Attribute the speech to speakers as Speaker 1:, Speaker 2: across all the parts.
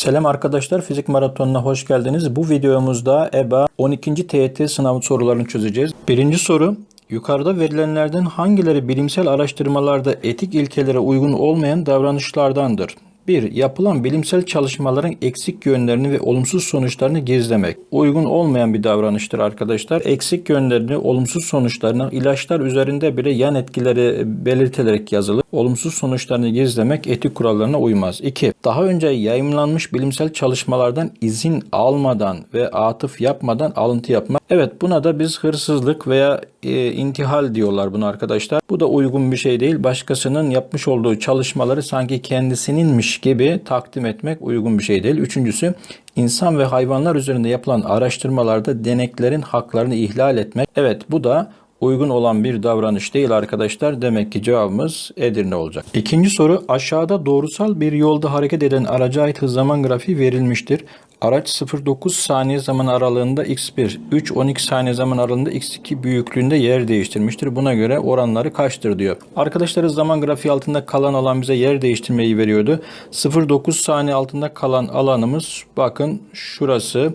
Speaker 1: Selam arkadaşlar, Fizik Maratonu'na hoş geldiniz. Bu videomuzda EBA 12. TYT sınavı sorularını çözeceğiz. Birinci soru, yukarıda verilenlerden hangileri bilimsel araştırmalarda etik ilkelere uygun olmayan davranışlardandır? 1. Yapılan bilimsel çalışmaların eksik yönlerini ve olumsuz sonuçlarını gizlemek. Uygun olmayan bir davranıştır arkadaşlar. Eksik yönlerini, olumsuz sonuçlarını ilaçlar üzerinde bile yan etkileri belirtilerek yazılır. Olumsuz sonuçlarını gizlemek etik kurallarına uymaz. 2. Daha önce yayımlanmış bilimsel çalışmalardan izin almadan ve atıf yapmadan alıntı yapmak. Evet buna da biz hırsızlık veya e, intihal diyorlar bunu arkadaşlar. Bu da uygun bir şey değil. Başkasının yapmış olduğu çalışmaları sanki kendisininmiş gibi takdim etmek uygun bir şey değil. Üçüncüsü insan ve hayvanlar üzerinde yapılan araştırmalarda deneklerin haklarını ihlal etmek. Evet bu da uygun olan bir davranış değil arkadaşlar. Demek ki cevabımız Edirne olacak. İkinci soru aşağıda doğrusal bir yolda hareket eden araca ait hız zaman grafiği verilmiştir. Araç 0.9 saniye zaman aralığında x1, 3-12 saniye zaman aralığında x2 büyüklüğünde yer değiştirmiştir. Buna göre oranları kaçtır diyor. Arkadaşlar hız zaman grafiği altında kalan alan bize yer değiştirmeyi veriyordu. 0.9 saniye altında kalan alanımız bakın şurası.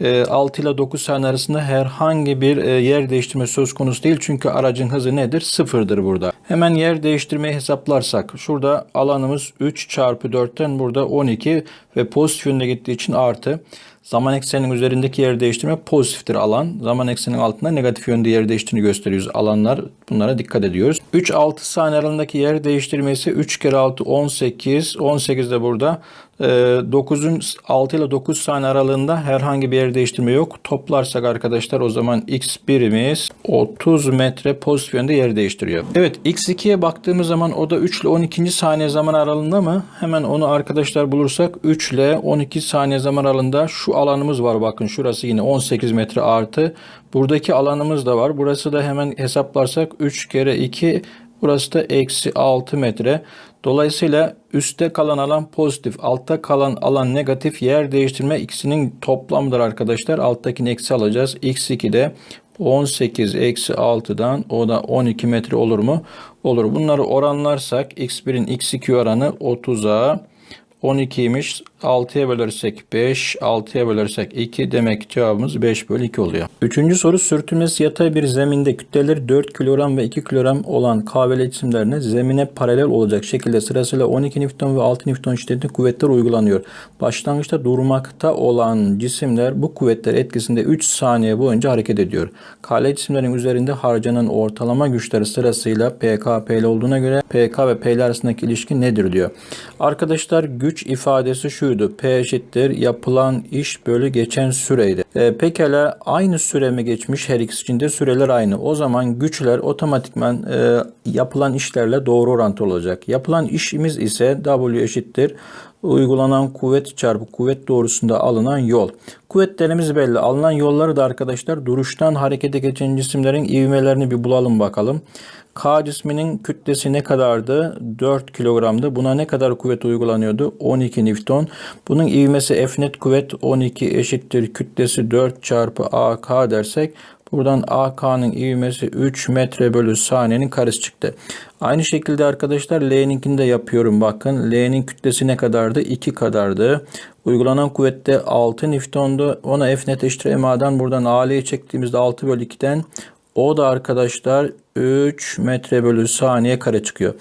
Speaker 1: 6 ile 9 saniye arasında herhangi bir e, yer değiştirme söz konusu değil. Çünkü aracın hızı nedir? Sıfırdır burada. Hemen yer değiştirmeyi hesaplarsak şurada alanımız 3 çarpı 4'ten burada 12 ve pozitif yönde gittiği için artı. Zaman ekseninin üzerindeki yer değiştirme pozitiftir alan. Zaman ekseninin altında negatif yönde yer değiştiğini gösteriyoruz. Alanlar bunlara dikkat ediyoruz. 3-6 saniye aralığındaki yer değiştirmesi 3 kere 6 18. 18 de burada. 9'un 6 ile 9 saniye aralığında herhangi bir yer değiştirme yok. Toplarsak arkadaşlar o zaman x1'imiz 30 metre pozitif yönde yer değiştiriyor. Evet x2'ye baktığımız zaman o da 3 ile 12. saniye zaman aralığında mı? Hemen onu arkadaşlar bulursak 3 ile 12 saniye zaman aralığında şu alanımız var. Bakın şurası yine 18 metre artı. Buradaki alanımız da var. Burası da hemen hesaplarsak 3 kere 2 Burası da eksi 6 metre. Dolayısıyla üstte kalan alan pozitif, altta kalan alan negatif. Yer değiştirme ikisinin toplamıdır arkadaşlar. Alttakini eksi alacağız. X2'de 18 eksi 6'dan o da 12 metre olur mu? Olur. Bunları oranlarsak x1'in x2 oranı 30'a 12'ymiş. 6'ya bölersek 5, 6'ya bölersek 2 demek cevabımız 5 bölü 2 oluyor. Üçüncü soru sürtünmesi yatay bir zeminde kütleleri 4 kilogram ve 2 kilogram olan kahveli cisimlerine zemine paralel olacak şekilde sırasıyla 12 Newton ve 6 Newton şiddetinde kuvvetler uygulanıyor. Başlangıçta durmakta olan cisimler bu kuvvetler etkisinde 3 saniye boyunca hareket ediyor. Kahveli cisimlerin üzerinde harcanan ortalama güçleri sırasıyla PK, PL olduğuna göre PK ve PL arasındaki ilişki nedir diyor. Arkadaşlar güç ifadesi şuydu. P eşittir yapılan iş bölü geçen süreydi. E, pekala aynı süre mi geçmiş her ikisi için de süreler aynı. O zaman güçler otomatikman e, yapılan işlerle doğru orantı olacak. Yapılan işimiz ise W eşittir uygulanan kuvvet çarpı kuvvet doğrusunda alınan yol. Kuvvetlerimiz belli. Alınan yolları da arkadaşlar duruştan harekete geçen cisimlerin ivmelerini bir bulalım bakalım. K cisminin kütlesi ne kadardı? 4 kilogramdı. Buna ne kadar kuvvet uygulanıyordu? 12 Newton. Bunun ivmesi F net kuvvet 12 eşittir. Kütlesi 4 çarpı AK dersek Buradan AK'nın ivmesi 3 metre bölü saniyenin karesi çıktı. Aynı şekilde arkadaşlar L'ninkini de yapıyorum. Bakın L'nin kütlesi ne kadardı? 2 kadardı. Uygulanan kuvvette 6 Newton'du. Ona F net eşittir MA'dan buradan AL'yi çektiğimizde 6 bölü 2'den o da arkadaşlar 3 metre bölü saniye kare çıkıyor.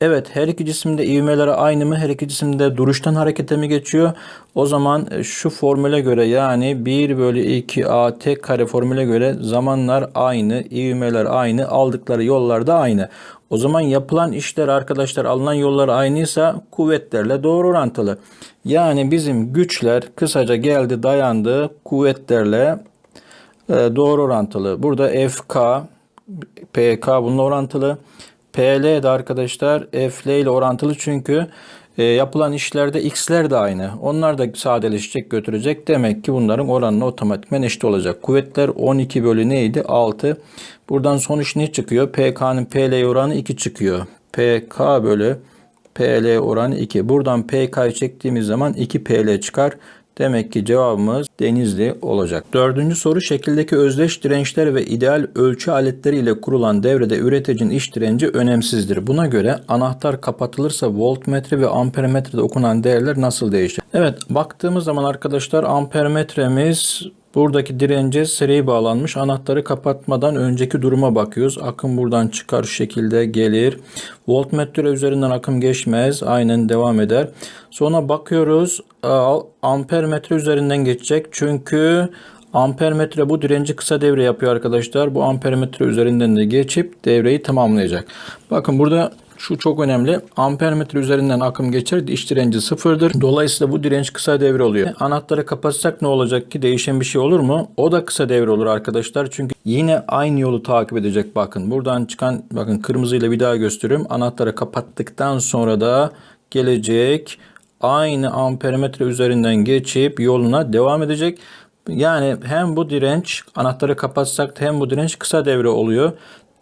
Speaker 1: Evet her iki cisimde ivmeleri aynı mı? Her iki cisimde duruştan harekete mi geçiyor? O zaman e, şu formüle göre yani 1 bölü 2 at kare formüle göre zamanlar aynı, ivmeler aynı, aldıkları yollar da aynı. O zaman yapılan işler arkadaşlar alınan yollar aynıysa kuvvetlerle doğru orantılı. Yani bizim güçler kısaca geldi dayandı kuvvetlerle e, doğru orantılı. Burada FK, PK bununla orantılı. PL de arkadaşlar FL ile orantılı çünkü e, yapılan işlerde x'ler de aynı. Onlar da sadeleşecek götürecek. Demek ki bunların oranı otomatikmen eşit olacak. Kuvvetler 12 bölü neydi? 6. Buradan sonuç ne çıkıyor? PK'nın PL oranı 2 çıkıyor. PK bölü PL oranı 2. Buradan PK'yı çektiğimiz zaman 2 PL çıkar. Demek ki cevabımız Denizli olacak. Dördüncü soru şekildeki özdeş dirençler ve ideal ölçü aletleri ile kurulan devrede üreticinin iç direnci önemsizdir. Buna göre anahtar kapatılırsa voltmetre ve ampermetrede okunan değerler nasıl değişir? Evet baktığımız zaman arkadaşlar ampermetremiz Buradaki dirence seri bağlanmış. Anahtarı kapatmadan önceki duruma bakıyoruz. Akım buradan çıkar şu şekilde gelir. Voltmetre üzerinden akım geçmez. Aynen devam eder. Sonra bakıyoruz. Ampermetre üzerinden geçecek. Çünkü ampermetre bu direnci kısa devre yapıyor arkadaşlar. Bu ampermetre üzerinden de geçip devreyi tamamlayacak. Bakın burada şu çok önemli. Ampermetre üzerinden akım geçer. İç direnci sıfırdır. Dolayısıyla bu direnç kısa devre oluyor. Anahtarı kapatsak ne olacak ki? Değişen bir şey olur mu? O da kısa devre olur arkadaşlar. Çünkü yine aynı yolu takip edecek. Bakın buradan çıkan bakın kırmızıyla bir daha gösteriyorum. Anahtarı kapattıktan sonra da gelecek aynı ampermetre üzerinden geçip yoluna devam edecek. Yani hem bu direnç anahtarı kapatsak hem bu direnç kısa devre oluyor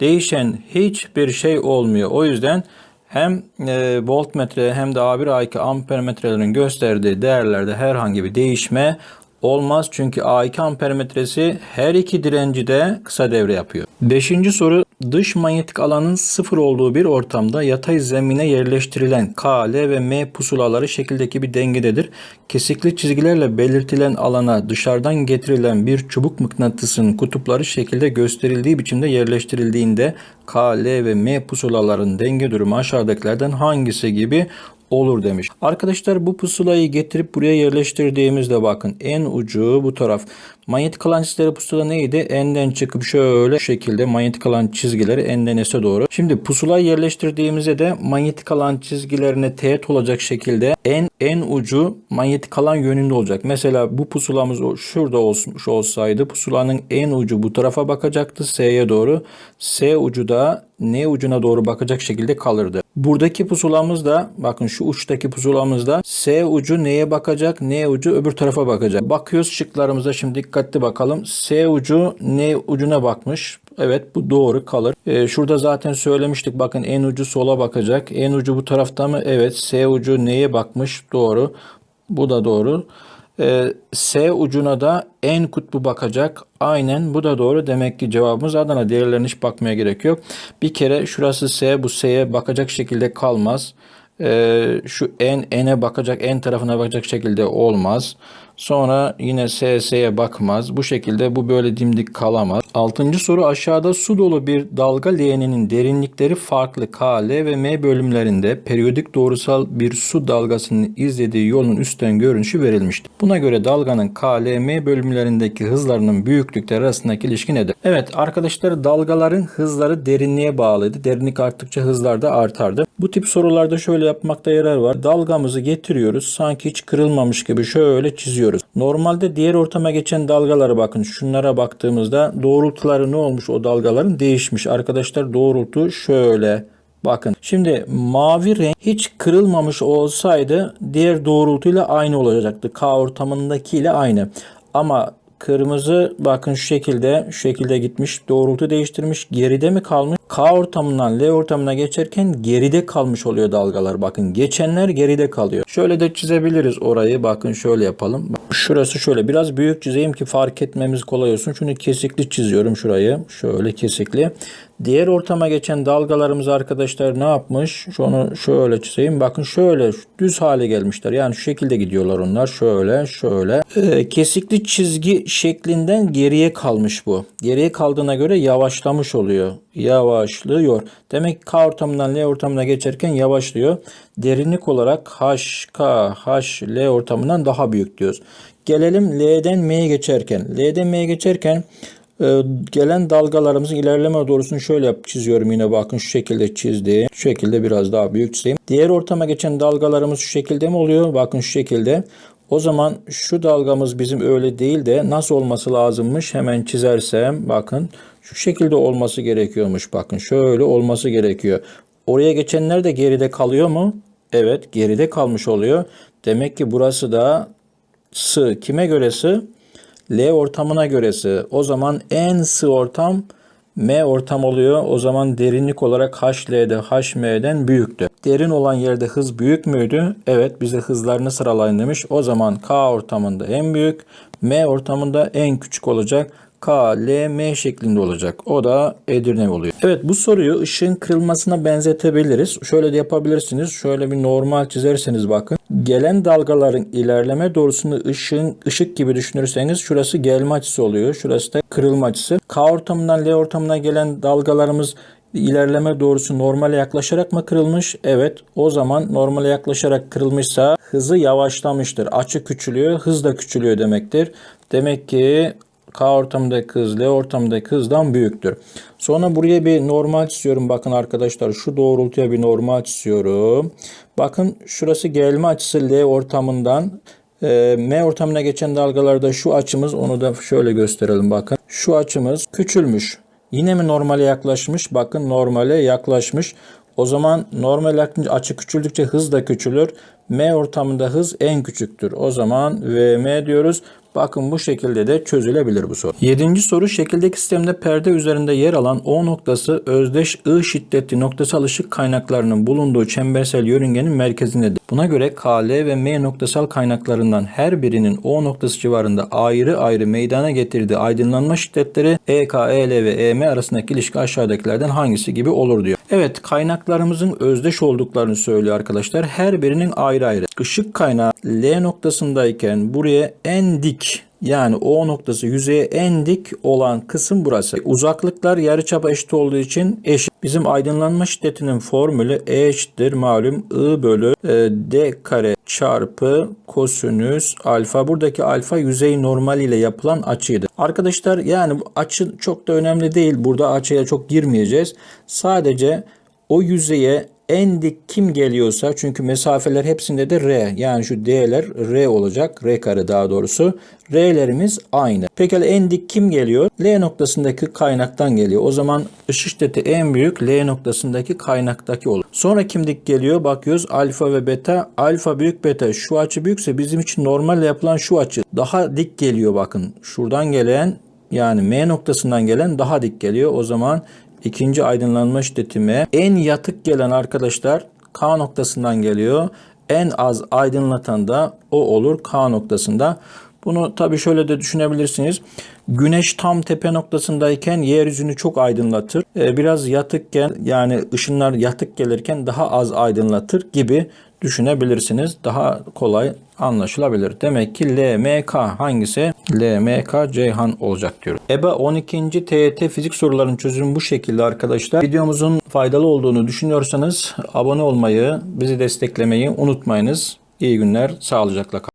Speaker 1: değişen hiçbir şey olmuyor. O yüzden hem e, voltmetre hem de A1 A2 ampermetrelerin gösterdiği değerlerde herhangi bir değişme olmaz. Çünkü A2 ampermetresi her iki direnci de kısa devre yapıyor. Beşinci soru dış manyetik alanın sıfır olduğu bir ortamda yatay zemine yerleştirilen K, L ve M pusulaları şekildeki bir dengededir. Kesikli çizgilerle belirtilen alana dışarıdan getirilen bir çubuk mıknatısın kutupları şekilde gösterildiği biçimde yerleştirildiğinde K, L ve M pusulaların denge durumu aşağıdakilerden hangisi gibi olur demiş. Arkadaşlar bu pusulayı getirip buraya yerleştirdiğimizde bakın en ucu bu taraf. Manyetik alan çizgileri pusulada neydi? N'den çıkıp şöyle şekilde manyetik alan çizgileri N'den S'e doğru. Şimdi pusulayı yerleştirdiğimizde de manyetik alan çizgilerine teğet olacak şekilde en en ucu manyetik alan yönünde olacak. Mesela bu pusulamız şurada olmuş olsaydı pusulanın en ucu bu tarafa bakacaktı S'ye doğru. S ucu da N ucuna doğru bakacak şekilde kalırdı. Buradaki pusulamız da bakın şu uçtaki pusulamız da S ucu neye bakacak? N ucu öbür tarafa bakacak. Bakıyoruz şıklarımıza şimdi dikkatli bakalım. S ucu N ucuna bakmış. Evet bu doğru kalır. Ee, şurada zaten söylemiştik. Bakın en ucu sola bakacak. En ucu bu tarafta mı? Evet. S ucu neye bakmış? Doğru. Bu da doğru. Ee, S ucuna da en kutbu bakacak. Aynen bu da doğru. Demek ki cevabımız Adana. Diğerlerine hiç bakmaya gerek yok. Bir kere şurası S bu S'ye bakacak şekilde kalmaz. Ee, şu en n'e bakacak en tarafına bakacak şekilde olmaz. Sonra yine SS'ye bakmaz. Bu şekilde bu böyle dimdik kalamaz. Altıncı soru aşağıda su dolu bir dalga leğeninin derinlikleri farklı K, L ve M bölümlerinde periyodik doğrusal bir su dalgasının izlediği yolun üstten görünüşü verilmiştir. Buna göre dalganın K, M bölümlerindeki hızlarının büyüklükleri arasındaki ilişki nedir? Evet arkadaşlar dalgaların hızları derinliğe bağlıydı. Derinlik arttıkça hızlar da artardı. Bu tip sorularda şöyle yapmakta yarar var. Dalgamızı getiriyoruz. Sanki hiç kırılmamış gibi şöyle çiziyoruz. Normalde diğer ortama geçen dalgalara bakın. Şunlara baktığımızda doğrultuları ne olmuş o dalgaların? Değişmiş. Arkadaşlar doğrultu şöyle. Bakın şimdi mavi renk hiç kırılmamış olsaydı diğer doğrultuyla aynı olacaktı. K ortamındakiyle aynı. Ama Kırmızı bakın şu şekilde şu şekilde gitmiş. Doğrultu değiştirmiş. Geride mi kalmış? K ortamından L ortamına geçerken geride kalmış oluyor dalgalar. Bakın geçenler geride kalıyor. Şöyle de çizebiliriz orayı. Bakın şöyle yapalım. Şurası şöyle biraz büyük çizeyim ki fark etmemiz kolay olsun. Şunu kesikli çiziyorum şurayı. Şöyle kesikli. Diğer ortama geçen dalgalarımız arkadaşlar ne yapmış? Şunu şöyle çizeyim. Bakın şöyle düz hale gelmişler. Yani şu şekilde gidiyorlar onlar. Şöyle şöyle. Ee, kesikli çizgi şeklinden geriye kalmış bu. Geriye kaldığına göre yavaşlamış oluyor. Yavaşlıyor. Demek ki K ortamından L ortamına geçerken yavaşlıyor. Derinlik olarak H, K, H, L ortamından daha büyük diyoruz. Gelelim L'den M'ye geçerken. L'den M'ye geçerken e, gelen dalgalarımızın ilerleme doğrusunu şöyle çiziyorum yine bakın şu şekilde çizdi. Şu şekilde biraz daha büyük çizeyim. Diğer ortama geçen dalgalarımız şu şekilde mi oluyor? Bakın şu şekilde. O zaman şu dalgamız bizim öyle değil de nasıl olması lazımmış? Hemen çizersem bakın şu şekilde olması gerekiyormuş. Bakın şöyle olması gerekiyor. Oraya geçenler de geride kalıyor mu? Evet geride kalmış oluyor. Demek ki burası da sı. Kime göre sı? L ortamına göresi. O zaman en sığ ortam M ortam oluyor. O zaman derinlik olarak HL'de HM'den büyüktü. derin olan yerde hız büyük müydü? Evet bize hızlarını sıralayın demiş. O zaman K ortamında en büyük, M ortamında en küçük olacak. K, L, M şeklinde olacak. O da Edirne oluyor. Evet bu soruyu ışığın kırılmasına benzetebiliriz. Şöyle de yapabilirsiniz. Şöyle bir normal çizerseniz bakın. Gelen dalgaların ilerleme doğrusunu ışığın ışık gibi düşünürseniz şurası gelme açısı oluyor. Şurası da kırılma açısı. K ortamından L ortamına gelen dalgalarımız ilerleme doğrusu normale yaklaşarak mı kırılmış? Evet. O zaman normale yaklaşarak kırılmışsa hızı yavaşlamıştır. Açı küçülüyor, hız da küçülüyor demektir. Demek ki K ortamındaki hız L ortamındaki hızdan büyüktür. Sonra buraya bir normal çiziyorum. Bakın arkadaşlar şu doğrultuya bir normal çiziyorum. Bakın şurası gelme açısı L ortamından e, M ortamına geçen dalgalarda şu açımız onu da şöyle gösterelim bakın. Şu açımız küçülmüş. Yine mi normale yaklaşmış? Bakın normale yaklaşmış. O zaman normal açı küçüldükçe hız da küçülür. M ortamında hız en küçüktür. O zaman VM diyoruz. Bakın bu şekilde de çözülebilir bu soru. Yedinci soru şekildeki sistemde perde üzerinde yer alan O noktası özdeş I şiddetli noktasal ışık kaynaklarının bulunduğu çembersel yörüngenin merkezindedir. Buna göre KL ve M noktasal kaynaklarından her birinin O noktası civarında ayrı ayrı meydana getirdiği aydınlanma şiddetleri EK, EL ve EM arasındaki ilişki aşağıdakilerden hangisi gibi olur diyor. Evet kaynaklarımızın özdeş olduklarını söylüyor arkadaşlar. Her birinin ayrı ayrı. Işık kaynağı L noktasındayken buraya en dik yani O noktası yüzeye en dik olan kısım burası. Uzaklıklar yarıçapa eşit olduğu için eşit. Bizim aydınlanma şiddetinin formülü E eşittir malum I bölü e, D kare çarpı kosinüs alfa. Buradaki alfa yüzey normal ile yapılan açıydı. Arkadaşlar yani açı çok da önemli değil. Burada açıya çok girmeyeceğiz. Sadece o yüzeye en dik kim geliyorsa çünkü mesafeler hepsinde de R yani şu D'ler R olacak. R kare daha doğrusu. R'lerimiz aynı. Pekala en dik kim geliyor? L noktasındaki kaynaktan geliyor. O zaman ışık şiddeti en büyük L noktasındaki kaynaktaki olur. Sonra kim dik geliyor? Bakıyoruz alfa ve beta. Alfa büyük beta. Şu açı büyükse bizim için normal yapılan şu açı. Daha dik geliyor bakın. Şuradan gelen yani M noktasından gelen daha dik geliyor. O zaman ikinci aydınlanma şiddetime en yatık gelen arkadaşlar K noktasından geliyor. En az aydınlatan da o olur K noktasında. Bunu tabi şöyle de düşünebilirsiniz. Güneş tam tepe noktasındayken yeryüzünü çok aydınlatır. Ee, biraz yatıkken yani ışınlar yatık gelirken daha az aydınlatır gibi düşünebilirsiniz. Daha kolay anlaşılabilir. Demek ki LMK hangisi? LMK Ceyhan olacak diyoruz. EBA 12. TYT fizik sorularının çözümü bu şekilde arkadaşlar. Videomuzun faydalı olduğunu düşünüyorsanız abone olmayı, bizi desteklemeyi unutmayınız. İyi günler, sağlıcakla kalın.